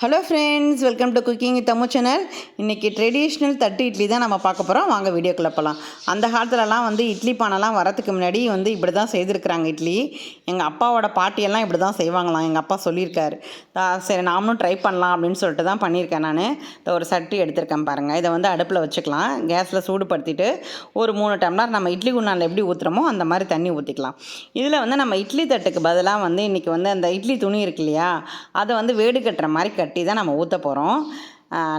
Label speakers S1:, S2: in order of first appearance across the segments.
S1: Hello friends welcome to cooking Tamil channel இன்றைக்கி traditional தட்டு இட்லி தான் நம்ம பார்க்க போகிறோம் வாங்க வீடியோ போகலாம் அந்த காலத்துலலாம் வந்து இட்லி பானைலாம் வரதுக்கு முன்னாடி வந்து இப்படி தான் செய்திருக்கிறாங்க இட்லி. எங்கள் அப்பாவோட பாட்டியெல்லாம் இப்படி தான் செய்வாங்களாம். எங்கள் அப்பா சொல்லியிருக்காரு. சரி நாமளும் ட்ரை பண்ணலாம் அப்படின்னு சொல்லிட்டு தான் பண்ணியிருக்கேன் நான். இந்த ஒரு சட்டி எடுத்திருக்கேன் பாருங்கள் இதை வந்து அடுப்பில் வச்சுக்கலாம். கேஸில் சூடுபடுத்திட்டு ஒரு மூணு டம்ளர் நம்ம இட்லி குண்டானில் எப்படி ஊற்றுறோமோ அந்த மாதிரி தண்ணி ஊற்றிக்கலாம் இதில் வந்து நம்ம இட்லி தட்டுக்கு பதிலாக வந்து இன்றைக்கி வந்து அந்த இட்லி துணி இருக்கு இல்லையா? அதை வந்து வேடு கட்டுற மாதிரி கட்டி தான் நம்ம ஊற்ற போகிறோம்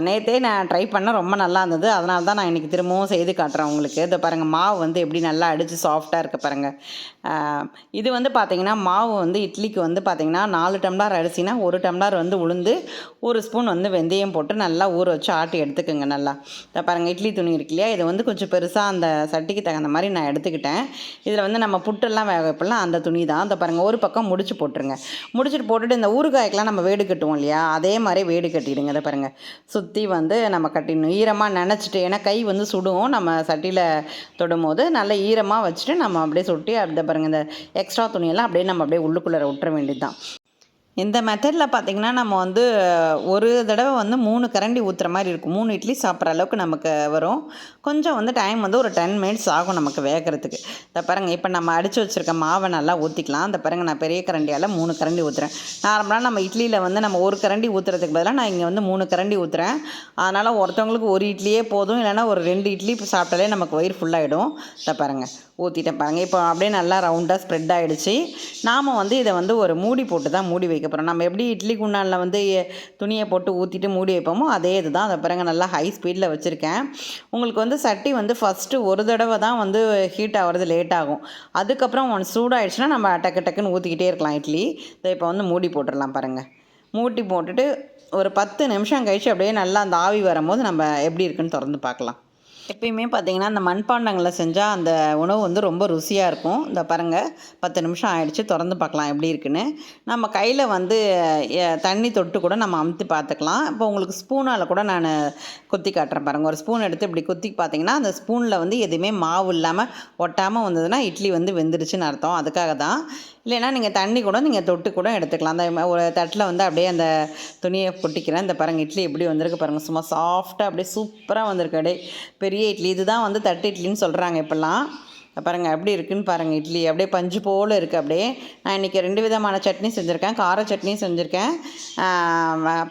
S1: நேற்றே நான் ட்ரை பண்ண ரொம்ப நல்லா இருந்தது. அதனால தான் நான் இன்றைக்கி திரும்பவும் செய்து காட்டுறேன் உங்களுக்கு. இதை பாருங்கள் மாவு வந்து எப்படி நல்லா அடித்து சாஃப்டாக இருக்க பாருங்கள் இது வந்து பார்த்திங்கன்னா மாவு வந்து இட்லிக்கு வந்து பார்த்திங்கன்னா நாலு டம்ளர் அரிசினா ஒரு டம்ளர் வந்து உளுந்து ஒரு ஸ்பூன் வந்து வெந்தயம் போட்டு நல்லா ஊற வச்சு ஆட்டி எடுத்துக்கோங்க நல்லா. இதை பாருங்கள் இட்லி துணி இருக்கு இல்லையா? இது வந்து கொஞ்சம் பெருசாக அந்த சட்டிக்கு தகுந்த மாதிரி நான் எடுத்துக்கிட்டேன். இதில் வந்து நம்ம புட்டெல்லாம் வேக வைப்பெல்லாம் அந்த துணி தான். இதை பாருங்கள் ஒரு பக்கம் முடிச்சு போட்டுருங்க. முடிச்சுட்டு போட்டுட்டு இந்த ஊறுகாய்க்கெலாம் நம்ம வேடு கட்டுவோம் இல்லையா? அதே மாதிரி வேடு கட்டிடுங்க இதை பாருங்கள் சுற்றி வந்து நம்ம கட்டிடணும். ஈரமாக நினச்சிட்டு ஏன்னா கை வந்து சுடும். நம்ம சட்டியில் தொடும்போது நல்லா ஈரமாக வச்சுட்டு நம்ம அப்படியே சுட்டி அப்படியே பாருங்கள் இந்த எக்ஸ்ட்ரா துணியெல்லாம் அப்படியே நம்ம அப்படியே உள்ளுக்குள்ளே விட்டுற வேண்டியது தான் இந்த மெத்தடில் பார்த்திங்கன்னா நம்ம வந்து ஒரு தடவை வந்து மூணு கரண்டி ஊற்றுற மாதிரி இருக்கும். மூணு இட்லி சாப்பிட்ற அளவுக்கு நமக்கு வரும். கொஞ்சம் வந்து டைம் வந்து ஒரு டென் மினிட்ஸ் ஆகும் நமக்கு வேகிறதுக்கு. இந்த பாருங்க இப்போ நம்ம அடித்து வச்சுருக்க மாவை நல்லா ஊற்றிக்கலாம் இந்த பாருங்க நான் பெரிய கரண்டியால் மூணு கரண்டி ஊற்றுறேன் நார்மலாக நம்ம இட்லியில் வந்து நம்ம ஒரு கரண்டி ஊற்றுறதுக்கு பதிலாக நான் இங்கே வந்து மூணு கரண்டி ஊற்றுறேன் அதனால் ஒருத்தவங்களுக்கு ஒரு இட்லியே போதும். இல்லைன்னா ஒரு ரெண்டு இட்லி சாப்பிட்டாலே நமக்கு வயிறு ஃபுல்லாகிடும் இந்த பாருங்கள் ஊற்றிட்டேன் பாருங்கள் இப்போ அப்படியே நல்லா ரவுண்டாக ஸ்ப்ரெட் ஆகிடுச்சு நாம் வந்து இதை வந்து ஒரு மூடி போட்டு தான் மூடி வைக்கணும். வைக்க போகிறோம் நம்ம எப்படி இட்லி குண்டானில் வந்து துணியை போட்டு ஊற்றிட்டு மூடி வைப்போமோ அதே இதுதான். அதை பிறகு நல்லா ஹை ஸ்பீடில் வச்சுருக்கேன். உங்களுக்கு வந்து சட்டி வந்து ஃபஸ்ட்டு ஒரு தடவை தான் வந்து ஹீட் ஆகிறது லேட் ஆகும். அதுக்கப்புறம் ஒன்று சூடாகிடுச்சுன்னா நம்ம டக்கு டக்குன்னு ஊற்றிக்கிட்டே இருக்கலாம் இட்லி. இதை இப்போ வந்து மூடி போட்டுடலாம் பாருங்கள் மூடி போட்டுட்டு ஒரு பத்து நிமிஷம் கழிச்சு அப்படியே நல்லா அந்த ஆவி வரும்போது நம்ம எப்படி இருக்குன்னு திறந்து பார்க்கலாம். எப்பயுமே பார்த்தீங்கன்னா அந்த மண்பாண்டங்களில் செஞ்சால் அந்த உணவு வந்து ரொம்ப ருசியாக இருக்கும். இந்த பாருங்கள் பத்து நிமிஷம் ஆயிடுச்சு திறந்து பார்க்கலாம் எப்படி இருக்குன்னு. நம்ம கையில் வந்து தண்ணி தொட்டு கூட நம்ம அமுத்தி பார்த்துக்கலாம் இப்போ உங்களுக்கு ஸ்பூனால் கூட நான் குத்தி காட்டுறேன் பாருங்கள் ஒரு ஸ்பூன் எடுத்து இப்படி குத்தி பார்த்தீங்கன்னா அந்த ஸ்பூனில் வந்து எதுவுமே மாவு இல்லாமல் ஒட்டாமல் வந்ததுன்னா இட்லி வந்து வெந்துருச்சுன்னு அர்த்தம். அதுக்காக தான் இல்லைன்னா நீங்கள் தண்ணி கூட நீங்கள் தொட்டு கூட எடுத்துக்கலாம். அந்த ஒரு தட்டில் வந்து அப்படியே அந்த துணியை கொட்டிக்கிறேன் இந்த பாருங்கள் இட்லி எப்படி வந்திருக்கு பாருங்கள் சும்மா சாஃப்டாக அப்படியே சூப்பராக வந்திருக்கு. அப்படியே பெரிய இட்லி. இதுதான் வந்து தட்டு இட்லின்னு சொல்கிறாங்க இப்போல்லாம். பாருங்கள் எப்படி இருக்குன்னு பாருங்கள் இட்லி. அப்படியே பஞ்சு போல் இருக்குது அப்படியே. நான் இன்றைக்கி ரெண்டு விதமான சட்னி செஞ்சுருக்கேன். கார சட்னியும் செஞ்சுருக்கேன்.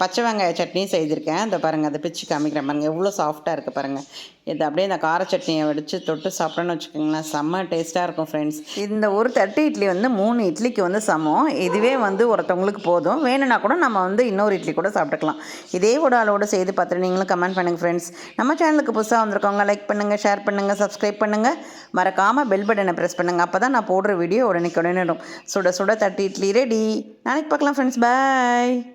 S1: பச்சை வெங்காய சட்னியும் செய்திருக்கேன். இந்த பாருங்கள் அதை பிச்சு காமிக்கிறேன் பாருங்கள் எவ்வளோ சாஃப்டாக இருக்குது பாருங்கள் இது அப்படியே இந்த கார சட்னியை வடித்து தொட்டு சாப்பிட்டோன்னு வச்சுக்கோங்களேன். செம்ம டேஸ்ட்டாக இருக்கும் ஃப்ரெண்ட்ஸ் இந்த ஒரு தட்டு இட்லி வந்து மூணு இட்லிக்கு வந்து சமம். இதுவே வந்து ஒருத்தவங்களுக்கு போதும். வேணும்னா கூட நம்ம வந்து இன்னொரு இட்லி கூட சாப்பிட்டுக்கலாம். இதே ஒரு ஆளோட செய்து பார்த்துட்டு நீங்களும் கமெண்ட் பண்ணுங்கள் ஃப்ரெண்ட்ஸ் நம்ம சேனலுக்கு புதுசாக வந்திருக்கவங்க லைக் பண்ணுங்கள் ஷேர் பண்ணுங்கள் சப்ஸ்கிரைப் பண்ணுங்கள் மறக்காமல் பெல் பட்டனை ப்ரெஸ் பண்ணுங்கள் அப்போ தான் நான் போடுற வீடியோ உடனே உடனே சுட சுட தட்டி இட்லி ரெடி நாளைக்கு பார்க்கலாம் ஃப்ரெண்ட்ஸ் பாய்